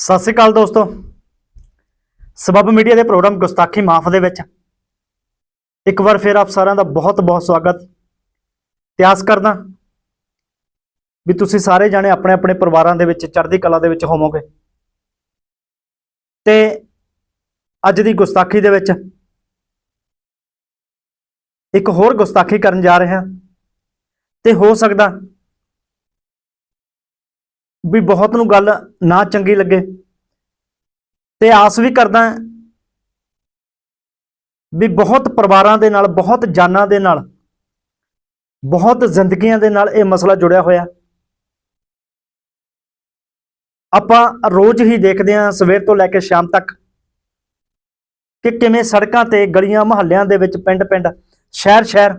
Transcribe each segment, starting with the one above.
ਸਤਿ ਸ਼੍ਰੀ ਅਕਾਲ ਦੋਸਤੋ। ਸਬਬ ਮੀਡੀਆ ਦੇ ਪ੍ਰੋਗਰਾਮ ਗੁਸਤਾਖੀ ਮਾਫ ਦੇ ਵਿੱਚ। ਇੱਕ ਵਾਰ ਫਿਰ ਆਪ ਸਾਰਿਆਂ ਦਾ ਬਹੁਤ ਬਹੁਤ ਸਵਾਗਤ। ਤੇ ਆਸ ਕਰਦਾ ਵੀ ਤੁਸੀਂ ਸਾਰੇ ਜਾਣੇ ਆਪਣੇ ਆਪਣੇ ਪਰਿਵਾਰਾਂ ਦੇ ਵਿੱਚ, ਚੜ੍ਹਦੀ ਕਲਾ ਦੇ ਵਿੱਚ ਹੋਵੋਗੇ। ਤੇ ਅੱਜ ਦੀ ਗੁਸਤਾਖੀ ਦੇ ਵਿੱਚ ਇੱਕ ਹੋਰ ਗੁਸਤਾਖੀ ਕਰਨ ਜਾ ਰਹੇ ਹਾਂ। ਤੇ ਹੋ ਸਕਦਾ ਵੀ ਬਹੁਤ ਨੂੰ ਗੱਲ ਨਾ ਚੰਗੀ ਲੱਗੇ। ਤੇ ਆਸ ਵੀ ਕਰਦਾ ਵੀ ਬਹੁਤ ਪਰਿਵਾਰਾਂ ਦੇ ਨਾਲ, ਬਹੁਤ ਜਾਨਾਂ ਦੇ ਨਾਲ, ਬਹੁਤ ਜ਼ਿੰਦਗੀਆਂ ਦੇ ਨਾਲ ਇਹ ਮਸਲਾ ਜੁੜਿਆ ਹੋਇਆ। ਆਪਾਂ ਰੋਜ਼ ਹੀ ਦੇਖਦੇ ਹਾਂ ਸਵੇਰ ਤੋਂ ਲੈ ਕੇ ਸ਼ਾਮ ਤੱਕ ਕਿ ਕਿਵੇਂ ਸੜਕਾਂ ਤੇ ਗਲੀਆਂ ਮੁਹੱਲਿਆਂ ਦੇ ਵਿੱਚ ਪਿੰਡ-ਪਿੰਡ, ਸ਼ਹਿਰ-ਸ਼ਹਿਰ,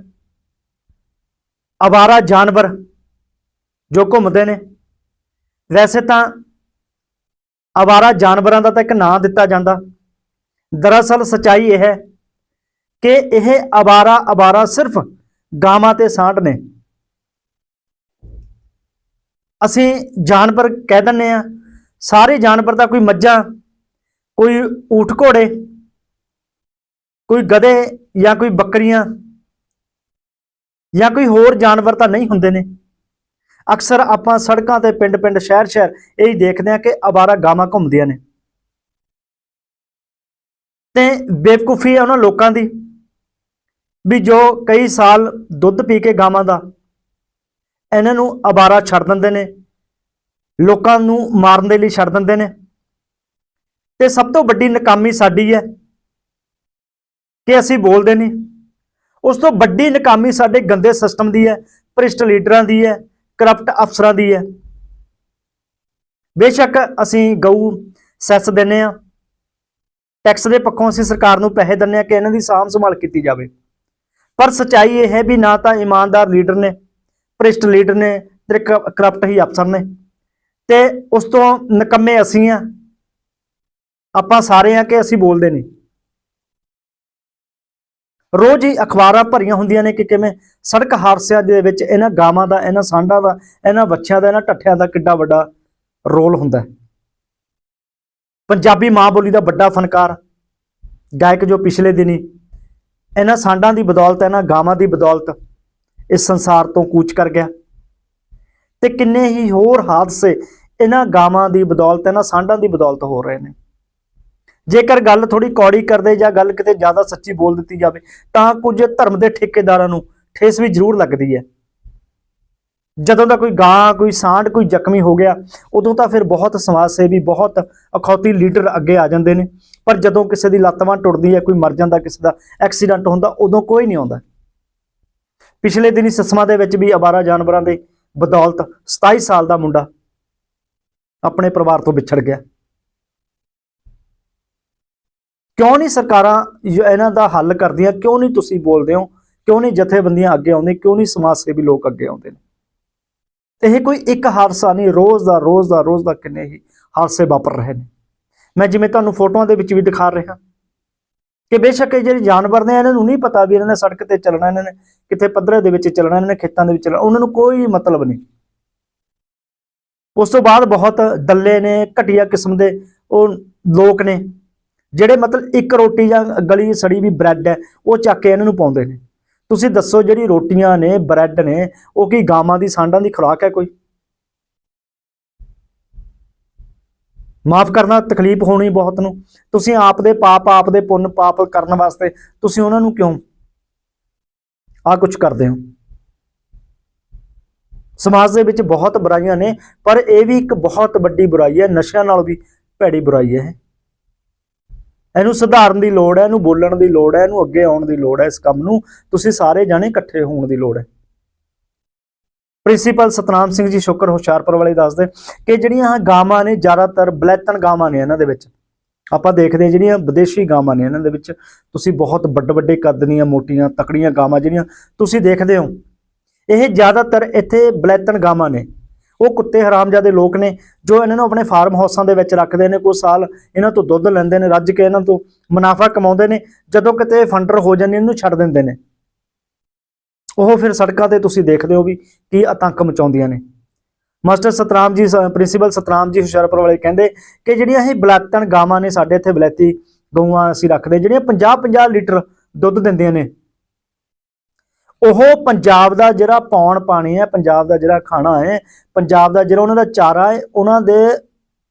ਆਵਾਰਾ ਜਾਨਵਰ ਜੋ ਘੁੰਮਦੇ ਨੇ ਵੈਸੇ ਤਾਂ ਆਵਾਰਾ ਜਾਨਵਰਾਂ ਦਾ ਤਾਂ ਇੱਕ ਨਾਂ ਦਿੱਤਾ ਜਾਂਦਾ। ਦਰਅਸਲ ਸਚਾਈ ਇਹ ਹੈ ਕਿ ਇਹ ਆਵਾਰਾ ਆਵਾਰਾ ਸਿਰਫ ਗਾਵਾਂ ਤੇ ਸਾਂਢ ਨੇ। ਅਸੀਂ ਜਾਨਵਰ ਕਹਿ ਦਿੰਨੇ ਆ ਸਾਰੇ ਜਾਨਵਰ ਦਾ ਕੋਈ ਮੱਝਾਂ, ਕੋਈ ਊਠ ਘੋੜੇ, ਕੋਈ ਗਧੇ ਜਾਂ ਕੋਈ ਬੱਕਰੀਆਂ ਜਾਂ ਕੋਈ ਹੋਰ ਜਾਨਵਰ ਤਾਂ ਨਹੀਂ ਹੁੰਦੇ ਨੇ। ਅਕਸਰ ਆਪਾਂ ਸੜਕਾਂ ਤੇ ਪਿੰਡ-ਪਿੰਡ, ਸ਼ਹਿਰ-ਸ਼ਹਿਰ ਇਹ ਹੀ ਦੇਖਦੇ ਆ ਕਿ ਆਵਾਰਾ ਗਾਵਾਂ ਘੁੰਮਦੀਆਂ ਨੇ। ਤੇ ਬੇਵਕੂਫੀ ਹੈ ਉਹਨਾਂ ਲੋਕਾਂ ਦੀ ਵੀ ਜੋ ਕਈ ਸਾਲ ਦੁੱਧ ਪੀ ਕੇ ਗਾਵਾਂ ਦਾ, ਇਹਨਾਂ ਨੂੰ ਆਵਾਰਾ ਛੱਡ ਦਿੰਦੇ ਨੇ, ਲੋਕਾਂ ਨੂੰ ਮਾਰਨ ਦੇ ਲਈ ਛੱਡ ਦਿੰਦੇ ਨੇ। ਤੇ ਸਭ ਤੋਂ ਵੱਡੀ ਨਕਾਮੀ ਸਾਡੀ ਹੈ ਕਿ ਅਸੀਂ ਬੋਲਦੇ ਨਹੀਂ। ਉਸ ਤੋਂ ਵੱਡੀ ਨਕਾਮੀ ਸਾਡੇ ਗੰਦੇ ਸਿਸਟਮ ਦੀ ਹੈ, ਭ੍ਰਿਸ਼ਟ ਲੀਡਰਾਂ ਦੀ ਹੈ ਕਰਪਟ ਅਫਸਰਾਂ ਦੀ ਹੈ। ਬੇਸ਼ੱਕ ਅਸੀਂ ਗਊ ਸੈਸ ਦਿੰਨੇ ਆ ਟੈਕਸ ਦੇ ਪੱਖੋਂ ਅਸੀਂ ਸਰਕਾਰ ਨੂੰ ਪੈਸੇ ਦਿੰਨੇ ਆ ਕਿ ਇਹਨਾਂ ਦੀ ਸਾਂਭ ਸੰਭਾਲ ਕੀਤੀ ਜਾਵੇ। ਪਰ ਸਚਾਈ ਇਹ ਹੈ ਵੀ ਨਾ ਤਾਂ ਇਮਾਨਦਾਰ ਲੀਡਰ ਨੇ, ਭ੍ਰਿਸ਼ਟ ਲੀਡਰ ਨੇ ਤੇ ਕਰਪਟ ਹੀ ਅਫਸਰ ਨੇ। ਤੇ ਉਸ ਤੋਂ ਨਕੰਮੇ ਅਸੀਂ ਆ ਆਪਾਂ ਸਾਰੇ ਆ ਕਿ ਅਸੀਂ ਬੋਲਦੇ ਨਹੀਂ। ਰੋਜ਼ ਹੀ ਅਖਬਾਰਾਂ ਭਰੀਆਂ ਹੁੰਦੀਆਂ ਨੇ ਕਿ ਕਿਵੇਂ ਸੜਕ ਹਾਦਸਿਆਂ ਦੇ ਵਿੱਚ ਇਹਨਾਂ ਗਾਵਾਂ ਦਾ, ਇਹਨਾਂ ਸਾਂਡਾਂ ਦਾ, ਇਹਨਾਂ ਵੱਛਿਆਂ ਦਾ, ਇਹਨਾਂ ਟੱਠਿਆਂ ਦਾ ਕਿੱਡਾ ਵੱਡਾ ਰੋਲ ਹੁੰਦਾ ਪੰਜਾਬੀ ਮਾਂ ਬੋਲੀ ਦਾ ਵੱਡਾ ਫਨਕਾਰ, ਗਾਇਕ ਜੋ ਪਿਛਲੇ ਦਿਨੀ ਇਹਨਾਂ ਸਾਂਡਾਂ ਦੀ ਬਦੌਲਤ, ਇਹਨਾਂ ਗਾਵਾਂ ਦੀ ਬਦੌਲਤ ਇਸ ਸੰਸਾਰ ਤੋਂ ਕੂਚ ਕਰ ਗਿਆ। ਤੇ ਕਿੰਨੇ ਹੀ ਹੋਰ ਹਾਦਸੇ ਇਹਨਾਂ ਗਾਵਾਂ ਦੀ ਬਦੌਲਤ, ਇਹਨਾਂ ਸਾਂਡਾਂ ਦੀ ਬਦੌਲਤ ਹੋ ਰਹੇ ਨੇ। ਜੇਕਰ ਗੱਲ ਥੋੜੀ ਕੌੜੀ ਕਰਦੇ ਜਾਂ ਗੱਲ ਕਿਤੇ ਜ਼ਿਆਦਾ ਸੱਚੀ ਬੋਲ ਦਿੱਤੀ ਜਾਵੇ, ਤਾਂ ਕੁਝ ਧਰਮ ਦੇ ਠੇਕੇਦਾਰਾਂ ਨੂੰ ਠੇਸ ਵੀ ਜ਼ਰੂਰ ਲੱਗਦੀ ਹੈ। ਜਦੋਂ ਦਾ ਕੋਈ ਗਾਂ, ਕੋਈ ਸਾਂਢ, ਕੋਈ ਜ਼ਖਮੀ ਹੋ ਗਿਆ, ਉਦੋਂ ਤਾਂ ਫਿਰ ਬਹੁਤ ਸਮਾਜ ਸੇਵੀ ਬਹੁਤ ਅਖੌਤੀ ਲੀਡਰ ਅੱਗੇ ਆ ਜਾਂਦੇ ਨੇ। ਪਰ ਜਦੋਂ ਕਿਸੇ ਦੀ ਲੱਤ ਟੁੱਟਦੀ ਹੈ, ਕੋਈ ਮਰ ਜਾਂਦਾ, ਕਿਸੇ ਦਾ ਐਕਸੀਡੈਂਟ ਹੁੰਦਾ, ਉਦੋਂ ਕੋਈ ਨਹੀਂ ਆਉਂਦਾ। ਪਿਛਲੇ ਦਿਨੀ ਸਸਮਾ ਦੇ ਵਿੱਚ ਵੀ ਆਵਾਰਾ ਜਾਨਵਰਾਂ ਦੇ ਬਦੌਲਤ 27 ਸਾਲ ਦਾ ਮੁੰਡਾ ਆਪਣੇ ਪਰਿਵਾਰ ਤੋਂ ਵਿਛੜ ਗਿਆ। ਕਿਉਂ ਨਹੀਂ ਸਰਕਾਰਾਂ ਇਹਨਾਂ ਦਾ ਹੱਲ ਕਰਦੀਆਂ? ਕਿਉਂ ਨਹੀਂ ਤੁਸੀਂ ਬੋਲਦੇ ਹੋ? ਕਿਉਂ ਨਹੀਂ ਜਥੇਬੰਦੀਆਂ ਅੱਗੇ ਆਉਂਦੇ? ਕਿਉਂ ਨਹੀਂ ਸਮਾਜ ਸੇਵੀ ਲੋਕ ਅੱਗੇ ਆਉਂਦੇ ਨੇ? ਇਹ ਕੋਈ ਇੱਕ ਹਾਦਸਾ ਨਹੀਂ, ਰੋਜ਼ ਦਾ ਰੋਜ਼ ਦਾ ਰੋਜ਼ ਦਾ ਕਿੰਨੇ ਹੀ ਹਾਦਸੇ ਵਾਪਰ ਰਹੇ ਨੇ। ਮੈਂ ਜਿਵੇਂ ਤੁਹਾਨੂੰ ਫੋਟੋਆਂ ਦੇ ਵਿੱਚ ਵੀ ਦਿਖਾ ਰਿਹਾ। ਕਿ ਬੇਸ਼ੱਕ ਇਹ ਜਿਹੜੇ ਜਾਨਵਰ ਨੇ, ਇਹਨਾਂ ਨੂੰ ਨਹੀਂ ਪਤਾ ਵੀ ਇਹਨਾਂ ਨੇ ਸੜਕ ਤੇ ਚੱਲਣਾ, ਇਹਨਾਂ ਨੇ ਕਿੱਥੇ ਪੱਧਰੇ ਦੇ ਵਿੱਚ ਚੱਲਣਾ, ਇਹਨਾਂ ਨੇ ਖੇਤਾਂ ਦੇ ਵਿੱਚ ਚੱਲਣਾ, ਉਹਨਾਂ ਨੂੰ ਕੋਈ ਮਤਲਬ ਨਹੀਂ। ਉਸ ਤੋਂ ਬਾਅਦ ਬਹੁਤ ਦੱਲੇ ਨੇ, ਘਟੀਆ ਕਿਸਮ ਦੇ ਉਹ ਲੋਕ ਨੇ। ਜਿਹੜੇ ਮਤਲਬ ਇੱਕ ਰੋਟੀ ਜਾਂ ਗਲੀ ਸੜੀ ਵੀ ਬ੍ਰੈਡ ਹੈ, ਉਹ ਚੱਕ ਕੇ ਇਹਨਾਂ ਨੂੰ ਪਾਉਂਦੇ ਨੇ। ਤੁਸੀਂ ਦੱਸੋ ਜਿਹੜੀ ਰੋਟੀਆਂ ਨੇ, ਬ੍ਰੈਡ ਨੇ, ਉਹ ਕੀ ਗਾਵਾਂ ਦੀ, ਸਾਂਡਾਂ ਦੀ ਖੁਰਾਕ ਹੈ ਕੋਈ? ਮਾਫ ਕਰਨਾ, ਤਕਲੀਫ ਹੋਣੀ ਬਹੁਤ ਨੂੰ। ਤੁਸੀਂ ਆਪ ਦੇ ਪਾਪ, ਆਪ ਦੇ ਪੁੰਨ ਪਾਪ ਕਰਨ ਵਾਸਤੇ ਤੁਸੀਂ ਉਹਨਾਂ ਨੂੰ ਕਿਉਂ ਆ ਕੁਝ ਕਰਦੇ ਹੋ? ਸਮਾਜ ਦੇ ਵਿੱਚ ਬਹੁਤ ਬੁਰਾਈਆਂ ਨੇ, ਪਰ ਇਹ ਵੀ ਇੱਕ ਬਹੁਤ ਵੱਡੀ ਬੁਰਾਈ ਹੈ, ਨਸ਼ਿਆਂ ਨਾਲ ਵੀ ਭੈੜੀ ਬੁਰਾਈ ਹੈ ਇਹ। ਇਹਨੂੰ ਸੁਧਾਰਨ ਦੀ ਲੋੜ ਹੈ, ਇਹਨੂੰ ਬੋਲਣ ਦੀ ਲੋੜ ਹੈ, ਇਹਨੂੰ ਅੱਗੇ ਆਉਣ ਦੀ ਲੋੜ ਹੈ, ਇਸ ਕੰਮ ਨੂੰ ਤੁਸੀਂ ਸਾਰੇ ਜਾਣੇ ਇਕੱਠੇ ਹੋਣ ਦੀ ਲੋੜ ਹੈ। ਪ੍ਰਿੰਸੀਪਲ ਸਤਨਾਮ ਸਿੰਘ ਜੀ ਸ਼ੁਕਰ ਹੁਸ਼ਿਆਰਪੁਰ ਵਾਲੇ ਦੱਸਦੇ ਕਿ ਜਿਹੜੀਆਂ ਗਾਵਾਂ ਨੇ, ਜ਼ਿਆਦਾਤਰ ਬਲੈਤਨ ਗਾਵਾਂ ਨੇ ਇਹਨਾਂ ਦੇ ਵਿੱਚ। ਆਪਾਂ ਦੇਖਦੇ ਹਾਂ ਜਿਹੜੀਆਂ ਵਿਦੇਸ਼ੀ ਗਾਵਾਂ ਨੇ ਇਹਨਾਂ ਦੇ ਵਿੱਚ, ਤੁਸੀਂ ਬਹੁਤ ਵੱਡੇ ਵੱਡੇ ਕੱਦ ਦੀਆਂ, ਮੋਟੀਆਂ, ਤਕੜੀਆਂ ਗਾਵਾਂ ਜਿਹੜੀਆਂ ਤੁਸੀਂ ਦੇਖਦੇ ਹੋ। ਇਹ ਜ਼ਿਆਦਾਤਰ ਇੱਥੇ ਬਲੈਤਨ ਗਾਵਾਂ ਨੇ। ਉਹ ਕੁੱਤੇ ਹਰਾਮਜ਼ਾਦੇ ਲੋਕ ਨੇ ਜੋ ਇਹਨਾਂ ਨੂੰ ਆਪਣੇ ਫਾਰਮ ਹਾਊਸਾਂ ਦੇ ਵਿੱਚ ਰੱਖਦੇ ਨੇ, ਕੋਈ ਸਾਲ ਇਹਨਾਂ ਤੋਂ ਦੁੱਧ ਲੈਂਦੇ ਨੇ, ਰੱਜ ਕੇ ਇਹਨਾਂ ਤੋਂ ਮੁਨਾਫਾ ਕਮਾਉਂਦੇ ਨੇ, ਜਦੋਂ ਕਿਤੇ ਫੰਡਰ ਹੋ ਜਾਂਦੇ ਇਹਨੂੰ ਛੱਡ ਦਿੰਦੇ ਨੇ। ਉਹ ਫਿਰ ਸੜਕਾਂ ਤੇ ਤੁਸੀਂ ਦੇਖਦੇ ਹੋ ਵੀ ਕੀ ਆਤੰਕ ਮਚਾਉਂਦੀਆਂ ਨੇ। ਮਾਸਟਰ ਸਤਰਾਮ ਜੀ ਪ੍ਰਿੰਸੀਪਲ ਸਤਰਾਮ ਜੀ ਹੁਸ਼ਿਆਰਪੁਰ ਵਾਲੇ ਕਹਿੰਦੇ ਕਿ ਜਿਹੜੀਆਂ ਇਹ ਬਲੈਤਨ ਗਾਵਾਂ ਨੇ ਸਾਡੇ ਇੱਥੇ ਬਲੈਤੀ ਗਊਆਂ ਅਸੀਂ ਰੱਖਦੇ, ਜਿਹੜੀਆਂ 50-50 ਲੀਟਰ ਦੁੱਧ ਦਿੰਦੀਆਂ ਨੇ ਉਹ ਪੰਜਾਬ ਦਾ ਜਿਹੜਾ ਪੌਣ ਪਾਣੀ ਹੈ, ਪੰਜਾਬ ਦਾ ਜਿਹੜਾ ਖਾਣਾ ਹੈ, ਪੰਜਾਬ ਦਾ ਜਿਹੜਾ ਉਹਨਾਂ ਦਾ ਚਾਰਾ ਹੈ, ਉਹਨਾਂ ਦੇ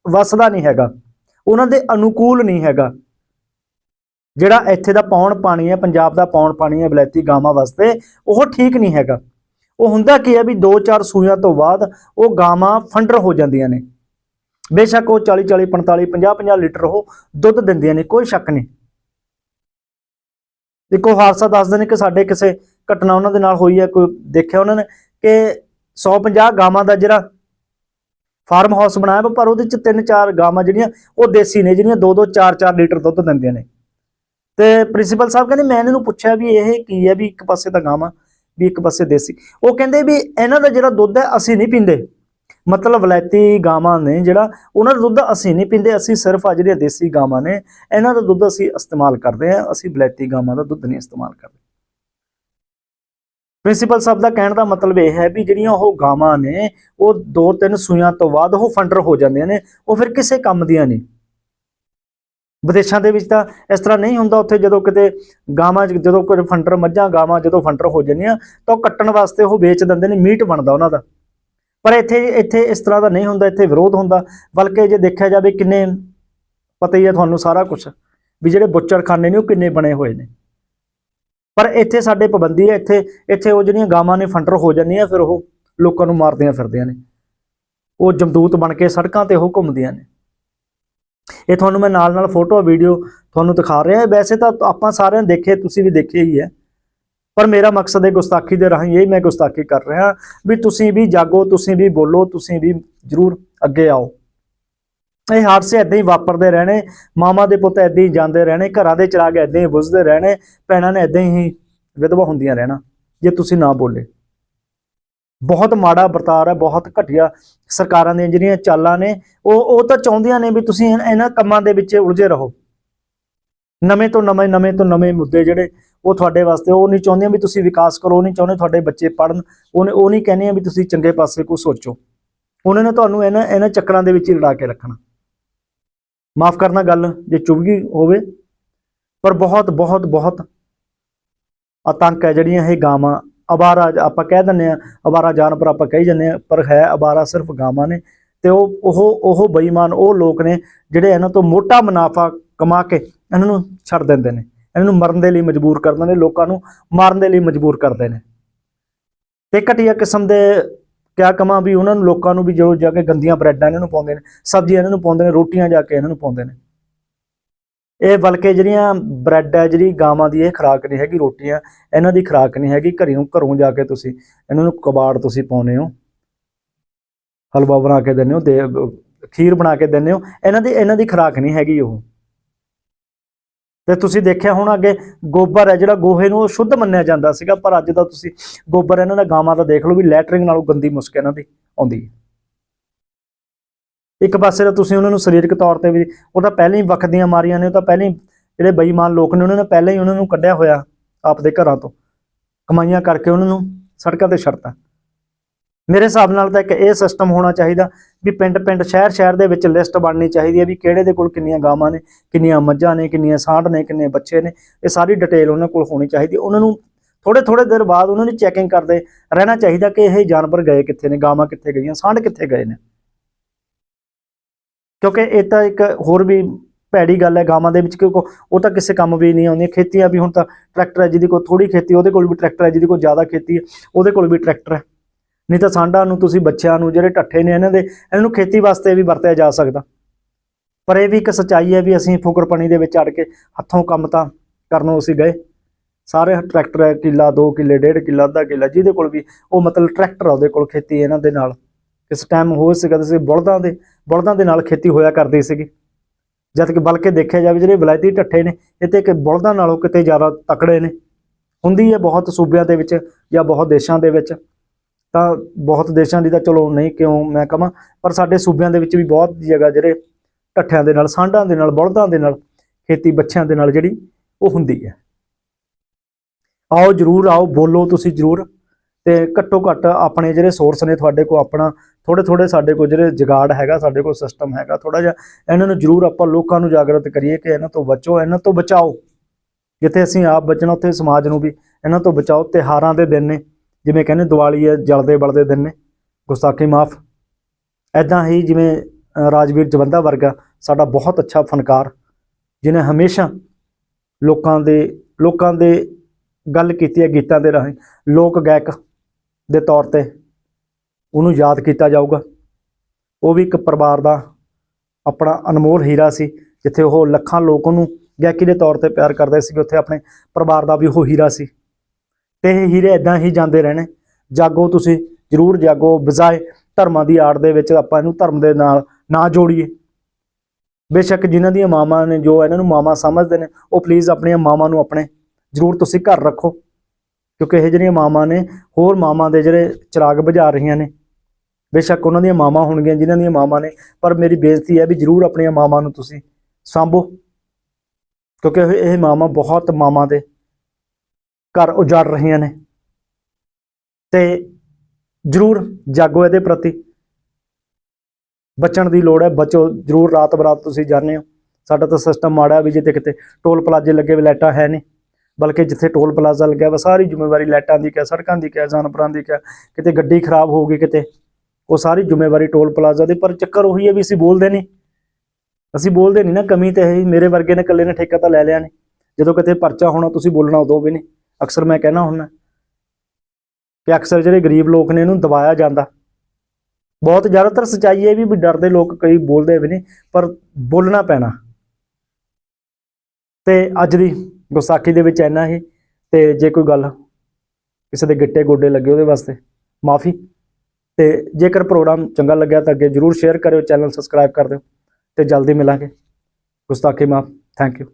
ਵਸਦਾ ਨਹੀਂ ਹੈਗਾ। ਉਹਨਾਂ ਦੇ ਅਨੁਕੂਲ ਨਹੀਂ ਹੈਗਾ। ਜਿਹੜਾ ਇੱਥੇ ਦਾ ਪੌਣ ਪਾਣੀ ਹੈ, ਪੰਜਾਬ ਦਾ ਪੌਣ ਪਾਣੀ ਹੈ, ਬਲੈਤੀ ਗਾਵਾਂ ਵਾਸਤੇ, ਉਹ ਠੀਕ ਨਹੀਂ ਹੈਗਾ। ਉਹ ਹੁੰਦਾ ਕੀ ਹੈ ਵੀ 2-4 ਸੂਈਆਂ ਤੋਂ ਬਾਅਦ ਉਹ ਗਾਵਾਂ ਫੰਡਰ ਹੋ ਜਾਂਦੀਆਂ ਨੇ। ਬੇਸ਼ੱਕ ਉਹ 40 40 45 50 50 ਲੀਟਰ ਉਹ ਦੁੱਧ ਦਿੰਦੀਆਂ ਨੇ, ਕੋਈ ਸ਼ੱਕ ਨਹੀਂ। ਦੇਖੋ ਹਾਦਸਾ ਦੱਸਦੇ ਨੇ ਕਿ ਸਾਡੇ ਕਿਸੇ ਘਟਨਾ ਉਹਨਾਂ ਦੇ ਨਾਲ ਹੋਈ ਹੈ ਕੋਈ ਦੇਖਿਆ ਉਹਨਾਂ ਨੇ ਕਿ 150 ਗਾਵਾਂ ਦਾ ਜਿਹੜਾ ਫਾਰਮ ਹਾਊਸ ਬਣਾਇਆ ਵਾ, ਪਰ ਉਹਦੇ ਚ ਤਿੰਨ ਚਾਰ ਗਾਵਾਂ ਜਿਹੜੀਆਂ ਉਹ ਦੇਸੀ ਨੇ ਜਿਹੜੀਆਂ 2-2 4-4 ਲੀਟਰ ਦੁੱਧ ਦਿੰਦੀਆਂ ਨੇ। ਤੇ ਪ੍ਰਿੰਸੀਪਲ ਸਾਹਿਬ ਕਹਿੰਦੇ ਮੈਂ ਇਹਨਾਂ ਨੂੰ ਪੁੱਛਿਆ ਵੀ ਇਹ ਕੀ ਹੈ ਵੀ ਇੱਕ ਪਾਸੇ ਤਾਂ ਗਾਵਾਂ ਵੀ ਇੱਕ ਪਾਸੇ ਦੇਸੀ। ਉਹ ਕਹਿੰਦੇ ਵੀ ਇਹਨਾਂ ਦਾ ਜਿਹੜਾ ਦੁੱਧ ਹੈ ਅਸੀਂ ਨਹੀਂ ਪੀਂਦੇ। ਮਤਲਬ ਵਲੈਤੀ ਗਾਵਾਂ ਨੇ ਜਿਹੜਾ ਉਹਨਾਂ ਦਾ ਦੁੱਧ ਅਸੀਂ ਨਹੀਂ ਪੀਂਦੇ, ਅਸੀਂ ਸਿਰਫ ਆ ਜਿਹੜੀਆਂ ਦੇਸੀ ਗਾਵਾਂ ਨੇ। ਇਹਨਾਂ ਦਾ ਦੁੱਧ ਅਸੀਂ ਇਸਤੇਮਾਲ ਕਰਦੇ ਹਾਂ, ਅਸੀਂ ਵਲੈਤੀ ਗਾਵਾਂ ਦਾ ਦੁੱਧ ਨਹੀਂ ਇਸਤੇਮਾਲ ਕਰਦੇ। ਪ੍ਰਿੰਸੀਪਲ ਸਾਹਿਬ ਦਾ ਕਹਿਣ ਦਾ ਮਤਲਬ ਇਹ ਹੈ ਵੀ ਜਿਹੜੀਆਂ ਉਹ ਗਾਵਾਂ ਨੇ, ਉਹ ਦੋ ਤਿੰਨ ਸੂਈਆਂ ਤੋਂ ਬਾਅਦ ਉਹ ਫੰਡਰ ਹੋ ਜਾਂਦੀਆਂ ਨੇ, ਉਹ ਫਿਰ ਕਿਸੇ ਕੰਮ ਦੀਆਂ ਨਹੀਂ। ਵਿਦੇਸ਼ਾਂ ਦੇ ਵਿੱਚ ਤਾਂ ਇਸ ਤਰ੍ਹਾਂ ਨਹੀਂ ਹੁੰਦਾ ਉੱਥੇ ਜਦੋਂ ਕਿਤੇ ਗਾਵਾਂ ਜਦੋਂ ਕੋਈ ਫੰਡਰ ਮੱਝਾਂ ਗਾਵਾਂ ਜਦੋਂ ਫੰਡਰ ਹੋ ਜਾਂਦੀਆਂ, ਤਾਂ ਉਹ ਕੱਟਣ ਵਾਸਤੇ ਉਹ ਵੇਚ ਦਿੰਦੇ ਨੇ, ਮੀਟ ਬਣਦਾ ਉਹਨਾਂ ਦਾ। ਪਰ ਇੱਥੇ ਇੱਥੇ ਇਸ ਤਰ੍ਹਾਂ ਦਾ ਨਹੀਂ ਹੁੰਦਾ, ਇੱਥੇ ਵਿਰੋਧ ਹੁੰਦਾ। ਬਲਕਿ ਜੇ ਦੇਖਿਆ ਜਾਵੇ ਕਿੰਨੇ ਪਤਾ ਹੀ ਹੈ ਤੁਹਾਨੂੰ ਸਾਰਾ ਕੁਝ ਵੀ ਜਿਹੜੇ ਬੁੱਚੜਖਾਨੇ ਨੇ ਉਹ ਕਿੰਨੇ ਬਣੇ ਹੋਏ ਨੇ। ਪਰ ਇੱਥੇ ਸਾਡੇ ਪਾਬੰਦੀ ਹੈ, ਇੱਥੇ ਇੱਥੇ ਉਹ ਜਿਹੜੀਆਂ ਗਾਵਾਂ ਨੇ ਫੰਡਰ ਹੋ ਜਾਂਦੀਆਂ, ਫਿਰ ਉਹ ਲੋਕਾਂ ਨੂੰ ਮਾਰਦੀਆਂ ਫਿਰਦੀਆਂ ਨੇ। ਉਹ ਜਮਦੂਤ ਬਣ ਕੇ ਸੜਕਾਂ ਤੇ ਉਹ ਘੁੰਮਦੀਆਂ ਨੇ। ਇਹ ਤੁਹਾਨੂੰ ਮੈਂ ਨਾਲ ਨਾਲ ਫੋਟੋ, ਵੀਡੀਓ ਤੁਹਾਨੂੰ ਦਿਖਾ ਰਿਹਾ। ਵੈਸੇ ਤਾਂ ਆਪਾਂ ਸਾਰਿਆਂ ਨੇ ਦੇਖੇ, ਤੁਸੀਂ ਵੀ ਦੇਖੇ ਹੀ ਹੈ। ਪਰ ਮੇਰਾ ਮਕਸਦ ਹੈ ਗੁਸਤਾਖੀ ਦੇ ਰਾਹੀਂ ਇਹ ਮੈਂ ਗੁਸਤਾਖੀ ਕਰ ਰਿਹਾ ਵੀ ਤੁਸੀਂ ਵੀ ਜਾਗੋ, ਤੁਸੀਂ ਵੀ ਬੋਲੋ, ਤੁਸੀਂ ਵੀ ਜਰੂਰ ਅੱਗੇ ਆਓ। ਇਹ ਹਾਦਸੇ ਏਦਾਂ ਹੀ ਵਾਪਰਦੇ ਰਹਿਣੇ ਮਾਮਾ ਦੇ ਪੁੱਤ ਏਦਾਂ ਹੀ ਜਾਂਦੇ ਰਹਿਣੇ, ਘਰਾਂ ਦੇ ਚਿਰਾਗ ਏਦਾਂ ਹੀ ਬੁਝਦੇ ਰਹਿਣੇ, ਭੈਣਾਂ ਨੇ ਏਦਾਂ ਹੀ ਵਿਧਵਾ ਹੁੰਦੀਆਂ ਰਹਿਣਾ, ਜੇ ਤੁਸੀਂ ਨਾ ਬੋਲੇ। ਬਹੁਤ ਮਾੜਾ ਵਰਤਾਰ ਹੈ, ਬਹੁਤ ਘਟੀਆ ਸਰਕਾਰਾਂ ਦੀਆਂ ਜਿਹੜੀਆਂ ਚਾਲਾਂ ਨੇ, ਉਹ ਉਹ ਤਾਂ ਚਾਹੁੰਦੀਆਂ ਨੇ ਵੀ ਤੁਸੀਂ ਇਹਨਾਂ ਕੰਮਾਂ ਦੇ ਵਿੱਚ ਉਲਝੇ ਰਹੋ। ਨਵੇਂ ਤੋਂ ਨਵੇਂ ਨਵੇਂ ਤੋਂ ਨਵੇਂ ਮੁੱਦੇ ਜਿਹੜੇ ਉਹ ਤੁਹਾਡੇ ਵਾਸਤੇ, ਉਹ ਨਹੀਂ ਚਾਹੁੰਦੀਆਂ ਵੀ ਤੁਸੀਂ ਵਿਕਾਸ ਕਰੋ, ਉਹ ਨਹੀਂ ਚਾਹੁੰਦੇ ਤੁਹਾਡੇ ਬੱਚੇ ਪੜਨ ਉਹਨੇ ਉਹ ਨਹੀਂ ਕਹਿੰਦੇ ਵੀ ਤੁਸੀਂ ਚੰਗੇ ਪਾਸੇ ਕੋ ਸੋਚੋ। ਉਹਨਾਂ ਨੇ ਤੁਹਾਨੂੰ ਇਹਨਾਂ ਇਹਨਾਂ ਚੱਕਰਾਂ ਦੇ ਵਿੱਚ ਹੀ ਲੜਾ ਕੇ ਰੱਖਣਾ। ਮਾਫ ਕਰਨਾ ਗੱਲ, ਜੇ ਚੁੱਭ ਗਈ ਹੋਵੇ। ਪਰ ਬਹੁਤ ਬਹੁਤ ਬਹੁਤ ਆਤੰਕ ਹੈ ਜਿਹੜੀਆਂ ਇਹ ਗਾਵਾਂ। ਅਵਾਰਾ, ਆਪਾਂ ਕਹਿ ਦਿੰਦੇ ਆ ਅਵਾਰਾ ਜਾਨਵਰ ਆਪਾਂ ਕਹੀ ਜਾਂਦੇ ਆ ਪਰ ਹੈ ਅਵਾਰਾ ਸਿਰਫ ਗਾਵਾਂ ਨੇ। ਤੇ ਉਹ ਉਹ ਉਹ ਬੇਈਮਾਨ ਉਹ ਲੋਕ ਨੇ ਜਿਹੜੇ ਇਹਨਾਂ ਤੋਂ ਮੋਟਾ ਮੁਨਾਫਾ ਕਮਾ ਕੇ ਇਹਨਾਂ ਨੂੰ ਛੱਡ ਦਿੰਦੇ ਨੇ। ਇਹਨਾਂ ਨੂੰ ਮਰਨ ਦੇ ਲਈ ਮਜਬੂਰ ਕਰਦੇ ਨੇ, ਲੋਕਾਂ ਨੂੰ ਮਾਰਨ ਦੇ ਲਈ ਮਜਬੂਰ ਕਰਦੇ ਨੇ। ਤੇ ਘਟੀਆ ਕਿਸਮ ਦੇ ਕਿਆ ਕਮਾਂ ਵੀ ਉਹਨਾਂ ਨੂੰ, ਲੋਕਾਂ ਨੂੰ ਵੀ ਜੋ ਜਾ ਕੇ ਗੰਦੀਆਂ ਬ੍ਰੈਡਾਂ ਇਹਨਾਂ ਨੂੰ ਪਾਉਂਦੇ ਨੇ, ਸਬਜ਼ੀਆਂ ਇਹਨਾਂ ਨੂੰ ਪਾਉਂਦੇ ਨੇ, ਰੋਟੀਆਂ ਜਾ ਕੇ ਇਹਨਾਂ ਨੂੰ ਪਾਉਂਦੇ ਨੇ। ਇਹ ਬਲਕਿ ਜਿਹੜੀਆਂ ਬ੍ਰੈਡ ਹੈ, ਜਿਹੜੀ ਗਾਵਾਂ ਦੀ ਇਹ ਖੁਰਾਕ ਨਹੀਂ ਹੈਗੀ, ਰੋਟੀਆਂ ਇਹਨਾਂ ਦੀ ਖੁਰਾਕ ਨਹੀਂ ਹੈਗੀ ਘਰੋਂ ਘਰੋਂ ਜਾ ਕੇ ਤੁਸੀਂ ਇਹਨਾਂ ਨੂੰ ਕਬਾੜ ਤੁਸੀਂ ਪਾਉਨੇ ਹੋ। ਹਲਵਾ ਬਣਾ ਕੇ ਦਿੰਦੇ ਹੋ, ਦੇ ਖੀਰ ਬਣਾ ਕੇ ਦਿੰਦੇ ਹੋ, ਇਹਨਾਂ ਦੀ ਇਹਨਾਂ ਦੀ ਖੁਰਾਕ ਨਹੀਂ ਹੈਗੀ ਉਹ। ਤੇ ਤੁਸੀਂ ਦੇਖਿਆ ਹੁਣ ਅੱਗੇ ਗੋਬਰ ਹੈ, ਜਿਹੜਾ ਗੋਹੇ ਨੂੰ ਉਹ ਸ਼ੁੱਧ ਮੰਨਿਆ ਜਾਂਦਾ ਸੀਗਾ, ਪਰ ਅੱਜ ਦਾ ਤੁਸੀਂ ਗੋਬਰ ਇਹਨਾਂ ਦਾ ਗਾਵਾਂ ਦਾ ਦੇਖ ਲਓ ਵੀ ਲੈਟਰਿੰਗ ਨਾਲੋਂ ਗੰਦੀ ਮੁਸਕ ਇਹਨਾਂ ਦੀ ਆਉਂਦੀ ਹੈ। ਇੱਕ ਪਾਸੇ ਤਾਂ ਤੁਸੀਂ ਉਹਨਾਂ ਨੂੰ ਸਰੀਰਕ ਤੌਰ ਤੇ ਵੀ, ਉਹ ਤਾਂ ਪਹਿਲਾਂ ਹੀ ਵਕਦੀਆਂ ਮਾਰੀਆਂ ਨੇ, ਉਹ ਤਾਂ ਪਹਿਲਾਂ ਹੀ ਜਿਹੜੇ ਬੇਈਮਾਨ ਲੋਕ ਨੇ ਉਹਨਾਂ ਨੇ ਪਹਿਲਾਂ ਹੀ ਉਹਨਾਂ ਨੂੰ ਕੱਢਿਆ ਹੋਇਆ ਆਪਦੇ ਘਰਾਂ ਤੋਂ। ਕਮਾਈਆਂ ਕਰਕੇ ਉਹਨਾਂ ਨੂੰ ਸੜਕਾਂ ਤੇ ਛੱਡਤਾ। ਮੇਰੇ ਹਿਸਾਬ ਨਾਲ ਤਾਂ ਇੱਕ ਇਹ ਸਿਸਟਮ ਹੋਣਾ ਚਾਹੀਦਾ ਵੀ ਪਿੰਡ ਪਿੰਡ ਸ਼ਹਿਰ ਸ਼ਹਿਰ ਦੇ ਵਿੱਚ ਲਿਸਟ ਬਣਨੀ ਚਾਹੀਦੀ ਹੈ ਵੀ ਕਿਹੜੇ ਦੇ ਕੋਲ ਕਿੰਨੀਆਂ ਗਾਵਾਂ ਨੇ, ਕਿੰਨੀਆਂ ਮੱਝਾਂ ਨੇ, ਕਿੰਨੀਆਂ ਸਾਂਢ ਨੇ, ਕਿੰਨੇ ਬੱਚੇ ਨੇ, ਇਹ ਸਾਰੀ ਡਿਟੇਲ ਉਹਨਾਂ ਕੋਲ ਹੋਣੀ ਚਾਹੀਦੀ ਉਹਨਾਂ ਨੂੰ ਥੋੜੇ ਥੋੜੇ ਦੇਰ ਬਾਅਦ ਉਹਨਾਂ ਦੀ ਚੈਕਿੰਗ ਕਰਦੇ ਰਹਿਣਾ ਚਾਹੀਦਾ ਕਿ ਇਹ ਜਾਨਵਰ ਗਏ ਕਿੱਥੇ ਨੇ, ਗਾਵਾਂ ਕਿੱਥੇ ਗਈਆਂ, ਸਾਂਢ ਕਿੱਥੇ ਗਏ ਨੇ। ਕਿਉਂਕਿ ਇਹ ਤਾਂ ਇੱਕ ਹੋਰ ਵੀ ਭੈੜੀ ਗੱਲ ਹੈ ਗਾਵਾਂ ਦੇ ਵਿੱਚ, ਕਿਉਂਕਿ ਉਹ ਤਾਂ ਕਿਸੇ ਕੰਮ ਵੀ ਨਹੀਂ ਆਉਂਦੀਆਂ। ਖੇਤੀਆਂ ਵੀ ਹੁਣ ਤਾਂ ਟਰੈਕਟਰ ਹੈ ਜਿਹਦੀ ਕੋਲ ਥੋੜੀ ਖੇਤੀ, ਉਹਦੇ ਕੋਲ ਵੀ ਟਰੈਕਟਰ ਹੈ ਜਿਹਦੀ ਕੋਲ ਜ਼ਿਆਦਾ ਖੇਤੀ ਹੈ, ਉਹਦੇ ਕੋਲ ਵੀ ਟਰੈਕਟਰ ਹੈ। ਨਹੀਂ ਤਾਂ ਸਾਂਢਾਂ ਨੂੰ ਤੁਸੀਂ ਬੱਚਿਆਂ ਨੂੰ ਜਿਹੜੇ ਢੱਠੇ ਨੇ ਇਹਨਾਂ ਦੇ, ਇਹਨਾਂ ਨੂੰ ਖੇਤੀ ਵਾਸਤੇ ਵੀ ਵਰਤਿਆ ਜਾ ਸਕਦਾ। ਪਰ ਇਹ ਵੀ ਇੱਕ ਸੱਚਾਈ ਹੈ ਵੀ ਅਸੀਂ ਫੁਕਰਪਣੀ ਦੇ ਵਿੱਚ ਅੜ ਕੇ ਹੱਥੋਂ ਕੰਮ ਤਾਂ ਕਰਨੋਂ ਅਸੀਂ ਗਏ। ਸਾਰੇ ਟਰੈਕਟਰ ਹੈ, ਕਿੱਲਾ 2 ਕਿੱਲੇ, ਡੇਢ ਕਿੱਲਾ, ਅੱਧਾ ਕਿੱਲਾ, ਜਿਹਦੇ ਕੋਲ ਵੀ ਉਹ ਮਤਲਬ ਟਰੈਕਟਰ ਆ ਉਹਦੇ ਕੋਲ ਖੇਤੀ ਇਹਨਾਂ ਦੇ ਨਾਲ। ਇਸ ਟਾਈਮ ਹੋ ਸਕਦਾ ਤੁਸੀਂ ਬਲਦਾਂ ਦੇ ਬਲਦਾਂ ਦੇ ਨਾਲ ਖੇਤੀ ਹੋਇਆ ਕਰਦੀ ਸੀਗੀ। ਜਦ ਕਿ ਬਲਕਿ ਦੇਖਿਆ ਜਾਵੇ ਜਿਹੜੇ ਵਿਲਾਇਤੀ ਢੱਠੇ ਨੇ, ਇਹ ਤੇ ਕਿ ਬਲਦਾਂ ਨਾਲੋਂ ਕਿਤੇ ਜ਼ਿਆਦਾ ਤਕੜੇ ਨੇ। ਹੁੰਦੀ ਹੈ ਬਹੁਤ ਸੂਬਿਆਂ ਦੇ ਵਿੱਚ ਜਾਂ ਬਹੁਤ ਦੇਸ਼ਾਂ ਦੇ ਵਿੱਚ। ਤਾਂ ਬਹੁਤ ਦੇਸ਼ਾਂ ਦੀ ਤਾਂ ਚਲੋ ਨਹੀਂ ਕਿਉਂ ਮੈਂ ਕਹਾਂ, ਪਰ ਸਾਡੇ ਸੂਬਿਆਂ ਦੇ ਵਿੱਚ ਵੀ ਬਹੁਤ ਜਗ੍ਹਾ ਜਿਹੜੇ ਢੱਠਿਆਂ ਦੇ ਨਾਲ, ਸਾਂਢਾਂ ਦੇ ਨਾਲ, ਬਲਦਾਂ ਦੇ ਨਾਲ, ਖੇਤੀ ਬੱਚਿਆਂ ਦੇ ਨਾਲ ਜਿਹੜੀ ਉਹ ਹੁੰਦੀ ਹੈ। ਆਓ ਜਰੂਰ ਆਓ, ਬੋਲੋ ਤੁਸੀਂ ਜਰੂਰ ਤੇ ਘੱਟੋ ਘੱਟ ਆਪਣੇ ਜਿਹੜੇ ਸੋਰਸ ਨੇ ਤੁਹਾਡੇ ਕੋਲ ਆਪਣਾ ਥੋੜੇ ਥੋੜੇ ਸਾਡੇ ਕੋਲ ਜਿਹੜੇ ਜਗਾੜ ਹੈਗਾ, ਸਾਡੇ ਕੋਲ ਸਿਸਟਮ ਹੈਗਾ ਥੋੜਾ ਜਿਹਾ ਇਹਨਾਂ ਨੂੰ ਜ਼ਰੂਰ ਆਪਾਂ ਲੋਕਾਂ ਨੂੰ ਜਾਗਰਤ ਕਰੀਏ ਕਿ ਇਹਨਾਂ ਤੋਂ ਬਚੋ, ਇਹਨਾਂ ਤੋਂ ਬਚਾਓ। ਜਿੱਥੇ ਅਸੀਂ ਆਪ ਬਚਣਾ, ਉੱਥੇ ਸਮਾਜ ਨੂੰ ਵੀ ਇਹਨਾਂ ਤੋਂ ਬਚਾਓ ਤਿਹਾਰਾਂ ਦੇ ਦਿਨ ਨੇ ਜਿਵੇਂ ਕਹਿੰਦੇ ਦੀਵਾਲੀ ਹੈ, ਜਲਦੇ ਬਲਦੇ ਦਿਨ ਨੇ, ਗੁਸਤਾਖੀ ਮਾਫ। ਐਦਾਂ ਹੀ ਜਿਵੇਂ ਰਾਜਵੀਰ ਜਵੰਦਾ ਵਰਗਾ ਸਾਡਾ ਬਹੁਤ ਅੱਛਾ ਫਨਕਾਰ ਜਿਨੇ ਹਮੇਸ਼ਾ ਲੋਕਾਂ ਦੇ ਲੋਕਾਂ ਦੇ ਗੱਲ ਕੀਤੀ ਹੈ ਗੀਤਾਂ ਦੇ ਰਾਹੀਂ, ਲੋਕ ਗਾਇਕ ਦੇ ਤੌਰ ਤੇ ਉਹਨੂੰ ਯਾਦ ਕੀਤਾ ਜਾਊਗਾ। ਉਹ ਵੀ ਇੱਕ ਪਰਿਵਾਰ ਦਾ ਆਪਣਾ ਅਨਮੋਲ ਹੀਰਾ ਸੀ, ਜਿੱਥੇ ਉਹ ਲੱਖਾਂ ਲੋਕ ਉਹਨੂੰ ਗਾਇਕੀ ਦੇ ਤੌਰ ਤੇ ਪਿਆਰ ਕਰਦੇ ਸੀ ਉੱਥੇ ਆਪਣੇ ਪਰਿਵਾਰ ਦਾ ਵੀ ਉਹ ਹੀਰਾ ਸੀ। ਤੇ ਇਹ ਹੀਰੇ ਇਦਾਂ ਹੀ ਜਾਂਦੇ ਰਹਿਣੇ। ਜਾਗੋ ਤੁਸੀਂ ਜਰੂਰ ਜਾਗੋ, ਬਜਾਏ ਧਰਮਾਂ ਦੀ ਆੜ ਦੇ ਵਿੱਚ ਆਪਾਂ ਇਹਨੂੰ ਧਰਮ ਦੇ ਨਾਲ ਨਾ ਜੋੜੀਏ। ਬੇਸ਼ੱਕ ਜਿਨ੍ਹਾਂ ਦੀਆਂ ਮਾਵਾਂ ਨੇ ਜੋ ਇਹਨਾਂ ਨੂੰ ਮਾਵਾਂ ਸਮਝਦੇ ਨੇ, ਉਹ ਪਲੀਜ਼ ਆਪਣੀਆਂ ਮਾਵਾਂ ਨੂੰ ਆਪਣੇ ਜਰੂਰ ਤੁਸੀਂ ਘਰ ਰੱਖੋ। ਕਿਉਂਕਿ ਇਹ ਜਿਹੜੀਆਂ ਮਾਵਾਂ ਨੇ, ਹੋਰ ਮਾਵਾਂ ਦੇ ਜਿਹੜੇ ਚਿਰਾਗ ਬੁਝਾ ਰਹੀਆਂ ਨੇ, ਬੇਸ਼ੱਕ ਉਹਨਾਂ ਦੀਆਂ ਮਾਵਾਂ ਹੋਣਗੀਆਂ ਜਿਨ੍ਹਾਂ ਦੀਆਂ ਮਾਵਾਂ ਨੇ, ਪਰ ਮੇਰੀ ਬੇਨਤੀ ਹੈ ਵੀ ਜਰੂਰ ਆਪਣੀਆਂ ਮਾਵਾਂ ਨੂੰ ਤੁਸੀਂ ਸਾਂਭੋ। ਕਿਉਂਕਿ ਇਹ- ਇਹ ਮਾਵਾਂ ਬਹੁਤ ਮਾਵਾਂ ਦੇ ਘਰ ਉਜਾੜ ਰਹੀਆਂ ਨੇ। ਤੇ ਜਰੂਰ ਜਾਗੋ ਇਹਦੇ ਪ੍ਰਤੀ। ਬਚਣ ਦੀ ਲੋੜ ਹੈ, ਬਚੋ। ਜਰੂਰ ਰਾਤ ਬਰਾਤ ਤੁਸੀਂ ਜਾਣਦੇ ਹੋ। ਸਾਡਾ ਤਾਂ ਸਿਸਟਮ ਮਾੜਾ ਵੀ ਜਿੱਥੇ ਕਿਤੇ ਟੋਲ ਪਲਾਜ਼ੇ ਲੱਗੇ ਵੀ ਲਾਈਟਾਂ ਹੈ ਨਹੀਂ। ਬਲਕਿ ਜਿੱਥੇ ਟੋਲ ਪਲਾਜ਼ਾ ਲੱਗਿਆ ਵਾ, ਸਾਰੀ ਜ਼ਿੰਮੇਵਾਰੀ ਲਾਈਟਾਂ ਦੀ ਕਿਆ, ਸੜਕਾਂ ਦੀ ਕਿਆ, ਜਾਨਵਰਾਂ ਦੀ ਕਿਆ, ਕਿਤੇ ਗੱਡੀ ਖਰਾਬ ਹੋ ਗਈ ਕਿਤੇ, ਉਹ ਸਾਰੀ ਜ਼ਿੰਮੇਵਾਰੀ ਟੋਲ ਪਲਾਜ਼ਾ ਦੀ। ਪਰ ਚੱਕਰ ਉਹੀ ਹੈ ਵੀ ਅਸੀਂ ਬੋਲਦੇ ਨਹੀਂ। ਅਸੀਂ ਬੋਲਦੇ ਨਹੀਂ ਨਾ, ਕਮੀ ਤੇ ਹੈ ਮੇਰੇ ਵਰਗੇ ਨੇ ਇਕੱਲੇ ਨੇ ਠੇਕਾ ਤਾਂ ਲੈ ਲਿਆ ਨਹੀਂ। ਜਦੋਂ ਕਿਤੇ ਪਰਚਾ ਹੋਣਾ, ਤੁਸੀਂ ਬੋਲਣਾ ਉਦੋਂ ਵੀ ਨਹੀਂ। ਅਕਸਰ ਮੈਂ ਕਹਿਣਾ ਹੁੰਦਾ, ਕਿ ਅਕਸਰ ਜਿਹੜੇ ਗਰੀਬ ਲੋਕ ਨੇ ਇਹਨੂੰ ਦਬਾਇਆ ਜਾਂਦਾ। ਬਹੁਤ ਜ਼ਿਆਦਾਤਰ ਸੱਚਾਈ ਇਹ ਵੀ ਵੀ ਡਰਦੇ ਲੋਕ ਕਈ ਬੋਲਦੇ ਵੀ ਨਹੀਂ, ਪਰ ਬੋਲਣਾ ਪੈਣਾ। ਤੇ ਅੱਜ ਦੀ ਗੁਸਾਖੀ ਦੇ ਵਿੱਚ ਇੰਨਾ ਹੀ, ਤੇ ਜੇ ਕੋਈ ਗੱਲ ਕਿਸੇ ਦੇ ਗਿੱਟੇ ਗੋਡੇ ਲੱਗੇ ਉਹਦੇ ਵਾਸਤੇ, ਮਾਫੀ। ਤੇ ਜੇਕਰ ਪ੍ਰੋਗਰਾਮ ਚੰਗਾ ਲੱਗਿਆ ਤਾਂ ਅੱਗੇ ਜਰੂਰ ਸ਼ੇਅਰ ਕਰਿਓ, ਚੈਨਲ ਸਬਸਕ੍ਰਾਈਬ ਕਰ ਦਿਓ, ਤੇ ਜਲਦੀ ਮਿਲਾਂਗੇ। ਗੁਸਤਾਖੀ ਮਾਫ, ਥੈਂਕ ਯੂ।